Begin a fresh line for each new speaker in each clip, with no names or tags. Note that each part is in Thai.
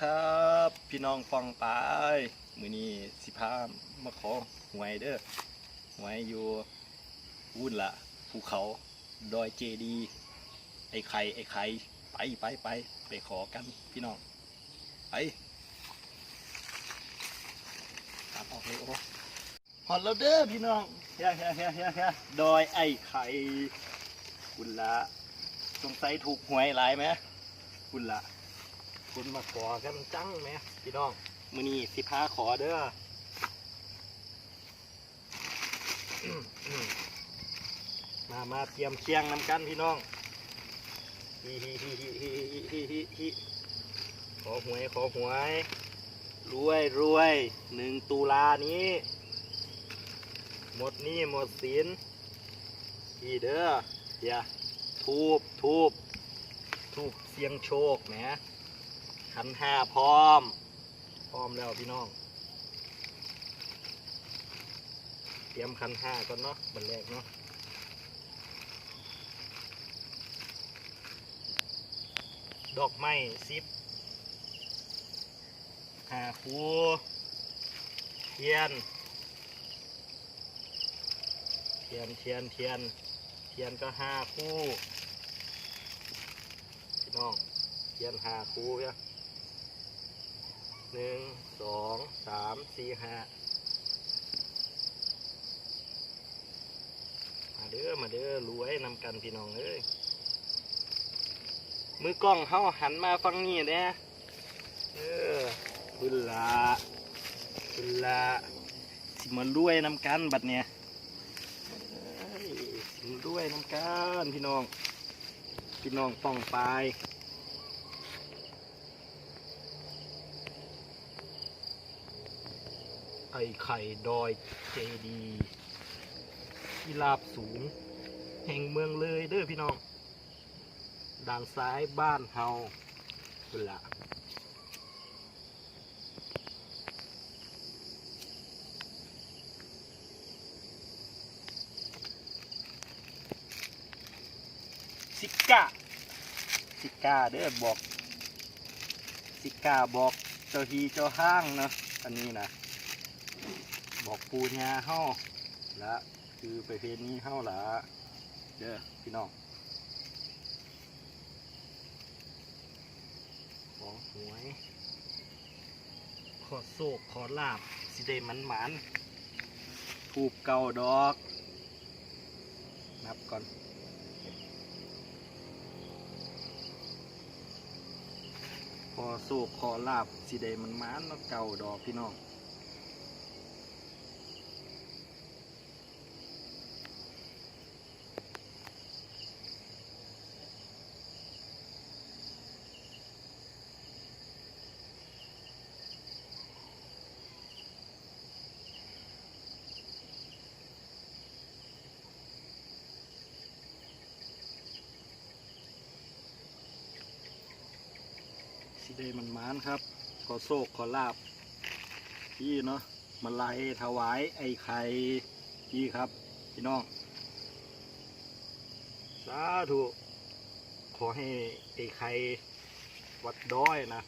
ครับ พี่น้องฟังไปมือนี้สิพามาขอหวยเด้อหวยอยู่วุ่นละภูเขาดอยเจดี ไอ้ไข่ไอ้ไข่ไปไปไปไปขอกันพี่น้องไปตามออกเลยโอ้ฮอดแล้วเด้อพี่น้องเฮียเฮียเฮียเฮียเฮียดอยไอ้ไข่คุณละสงสัยถูกหวยหลายไหมคุณละ คุณมาขอกันจังไหมพี่น้องมือนี้สิพาขอเด้อมามาเตรียมเคียงนำกันพี่น้องฮิฮิฮิฮิฮิฮิฮิฮิขอหวยขอหวยรวยรวยหนึ่งตุลานี้ หมดนี้หมดสินพี่เด้ออย่าทูบทูบทูบเสียงโชคแหม ขันห้าพร้อม พร้อมแล้วพี่น้อง เตรียมขันห้าก่อนเนาะบันแรกเนาะดอกไม้สิบหาคูเทียน เทียนเทียนเทียนเทียนก็ห้าคู่ พี่น้อง เทียนหาคู่เนี่ย หนึ่งสองสามสี่ห้ามาเด้อมาเด้อรวยนำกันพี่น้องเอ้ยมือกล้องเฮาหันมาฟังนี่แน่เออบุญละบุญละสิมารวยนำกันบัดเนี่ยเอ้ยสิมารวยนำกันพี่น้อง พี่น้องป้องไปลาย ไอไข่ดอยเจดีที่ราบสูง แห่งเมืองเลยเด้อพี่น้องด้านซ้ายบ้านเฮาเวละซิก้าซิก้าเด้อบอกซิก้าบอกเจ้าฮีเจ้าห้างเนาะอันนี้นะ บอกปูญาเฮาละคือไปเพนี้เฮาละเด้อพี่น้องขอหวยขอโศกขอลาบสิได้มันหมานถูกเก่าดอก นับก่อนขอโศกขอลาบสิได้มันหมานนาะเก่าดอกพี่น้อง ได้มันมานครับ ขอโศกขอลาบพี่เนาะมาไล่ถวายไอ้ไข่พี่ครับ พี่น้อง สาธุ ขอให้ไอ้ไข่วัดด้อยนะ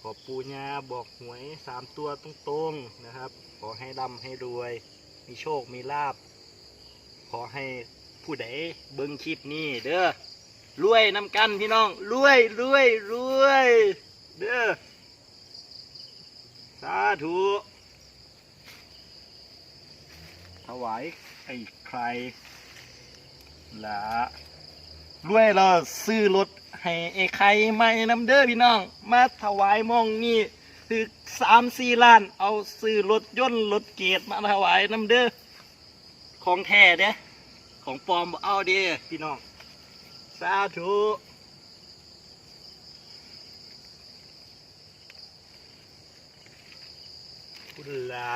ขอปูญาบอกหวยสามตัวตรงๆนะครับ ขอให้ร่ำให้รวย มีโชคมีลาบ ขอให้ผู้ใดเบิ่งคลิปนี้เด้อ รวยน้ำกันพี่น้องรวยรวยรวยเด้อสาธุถวายไอ้ใครละรวยเราซื้อรถให้ไอ้ใครไม่นำเด้อพี่น้อง มาถวายมองนี่คือสามสี่ล้าน เอาซื้อรถยนต์รถเกียรมาถวายน้ำเด้อของแท้เด้อของปลอมเอาเด้อพี่น้อง สาธุพุละ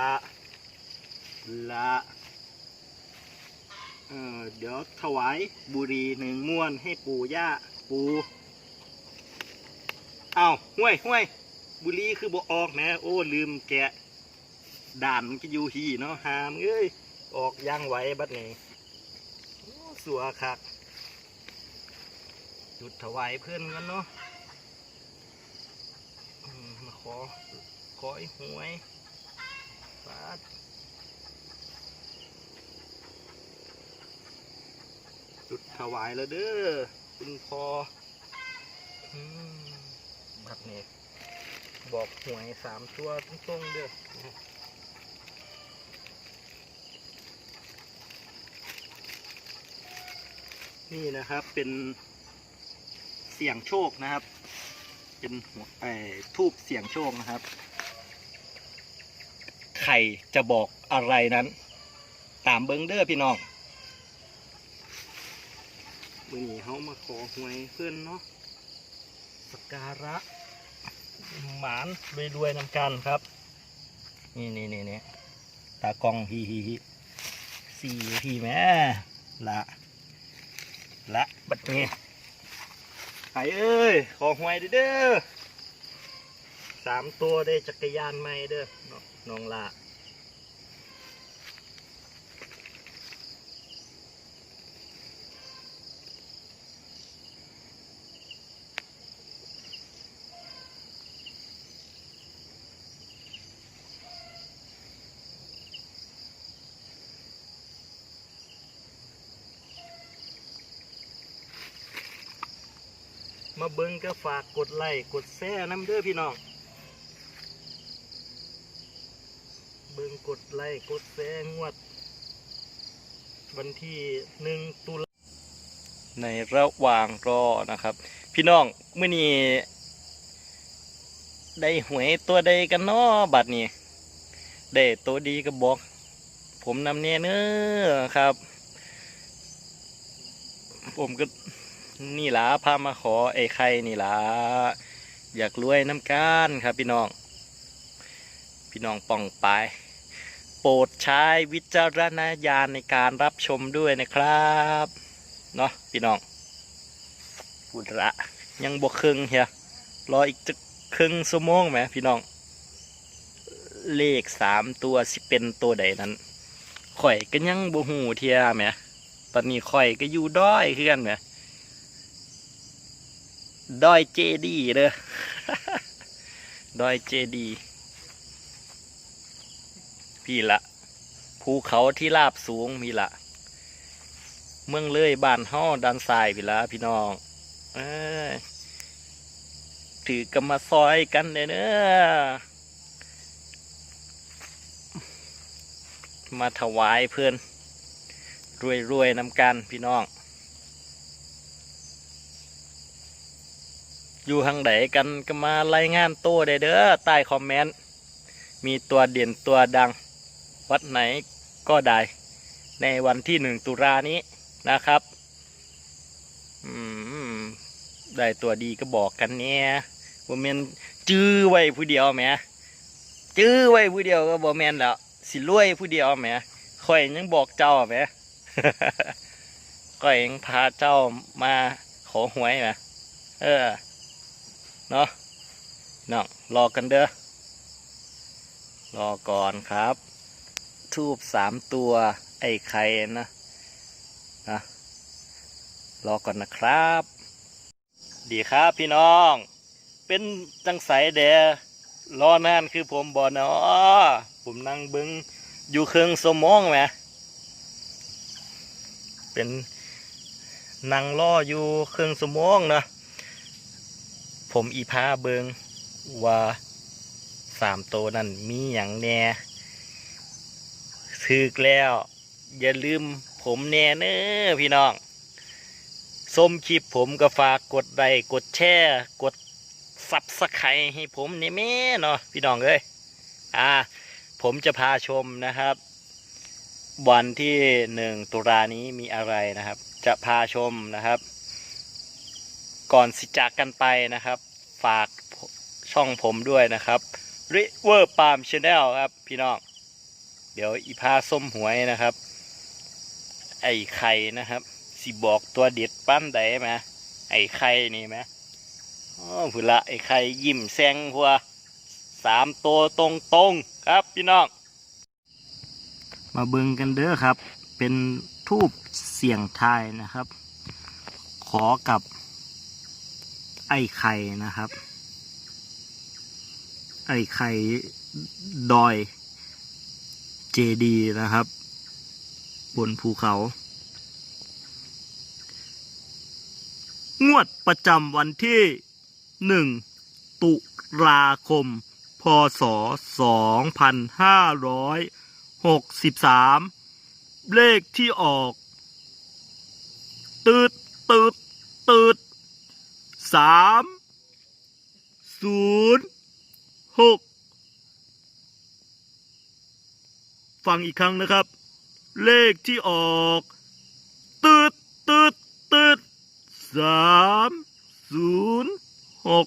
ละเออเดี๋ยวถวายบุรีหนึ่งม้วนให้ปู่ย่าปู่เอาห้วยห้วยบุรีคือบ่ออกนะโอ้ลืมแกะด่านมันก็อยู่ที่เนาะหามเอ้ยออกย่างไหวบัดนี้สัวคัก จุดถวายเพื่อนกันเนาะขอ ขอไอ้หวยปาดจุดถวายแล้วเด้อคุณพอบัดนี้บอกหวยสามตัวตรงๆเด้อนี่นะครับเป็น เสี่ยงโชคนะครับ เป็นหัวไอ้ทูบเสี่ยงโชคนะครับใครจะบอกอะไรนั้น ตามเบิงเด้อพี่น้องมือนี้เขามาขอหวยเพื่อนเนาะสการะหมานรวยๆนำกันครับ นี่นี่นี่นี่ตากองฮีฮีฮีสี่พี่แม่ละ ละ บัดนี้ ไปเอ้ย ขอหวยเด้อสามตัวได้จักรยานใหม่เด้อน้องน้องละ มาเบิ้งก็ฝากกดไลค์กดแชร์น้ำเด้อพี่น้อง เบิ้งกดไลค์กดแชร์งวด วันที่หนึ่งตุลาในระหว่างรอนะครับ พี่น้องเมื่อนี้ได้หวยตัวใดกันเนาะบัดนี้ได้ตัวดีก็บอก ผมนำเนเนอครับ ผมก็ นี่ล่ะพามาขอไอ้ไข่นี่ล่ะอยากรวยน้ำกันครับพี่น้อง พี่น้องป่องไป โปรดใช้วิจารณญาณในการรับชมด้วยนะครับเนาะพี่น้องพูดละยังบวกครึ่งเฮียรออีกจะครึ่งชั่วโมงไหมพี่น้อง เลขสามตัวสิเป็นตัวใดนั้นข่อยก็ยังบ่หูเทียแหมตอนนี้ข่อยก็อยู่ด้อยคือกันแหม ดอยเจดีเด้อดอยเจดี พี่ละภูเขาที่ราบสูงมีละเมืองเลยบ้านห่อด้านซ้ายพี่ละพี่น้องอถือกำมาซอยกันเด้อเนอมาถวายเพื่อนรวยๆนำกันพี่น้อง อยู่ทางไหนกันก็มารายงานตัวได้เด้อใต้คอมเมนต์มีตัวเด่นตัวดัง วัดไหนก็ได้ ในวันที่หนึ่งตุลานี้นะครับได้ตัวดีก็บอกกันเนี่ยบ่แมนจื้อไว้ผู้เดียวแหมจื้อไว้ผู้เดียวก็บ่แมนแล้วสิรวยผู้เดียวแหมข่อยยังบอกเจ้าแหมข่อยยังพาเจ้ามาขอหวยแหมเออ เนาะน้องรอกันเด้อรอก่อนครับ ทูบสามตัว ไอ้ไข่นะนะรอก่อนนะครับ ดีครับพี่น้อง เป็นจังใสแดรอนานคือผมบอเนาะผมนั่งบึงอยู่เครื่องสมองแหมเป็นนั่งล่ออยู่เครื่องสมองนะ ผมอีพาเบิงว่าสามตัวนั่นมีอย่างแน่ถึกแล้ว อย่าลืมผมแน่เนอพี่น้องส้มคลิปผมก็ฝากกดไลค์กดแชร์กดซับสไครให้ผมนี่แม่เนาะพี่น้องเอ้ยอ่า ผมจะพาชมนะครับ วันที่หนึ่งตุลานี้มีอะไรนะครับ จะพาชมนะครับ ก่อนสิจากกันไปนะครับ ฝากช่องผมด้วยนะครับ River Palm Channel ครับพี่น้อง เดี๋ยวอีพาส้มหวยนะครับ ไอ้ไข่นะครับ สิบอกตัวเด็ดปั้นได้ไหมไอ้ไข่นี่ไหมอ๋อพุละไอ้ไข่ยิ้มแซงหัวสามตัวตรงตรงครับพี่น้อง มาเบิ่งกันเด้อครับ เป็นทูบเสียงทายนะครับ ขอกับ ไอ้ไข่นะครับ ไอ้ไข่ดอยเจดีนะครับ บนภูเขา งวดประจำวันที่หนึ่งตุลาคม พศสองพันห้าร้อยหกสิบสามเลขที่ออก ตืดตืดตืด สามศูนย์หกฟังอีกครั้งนะครับ เลขที่ออกตืดตืดตืดสามศูนย์หก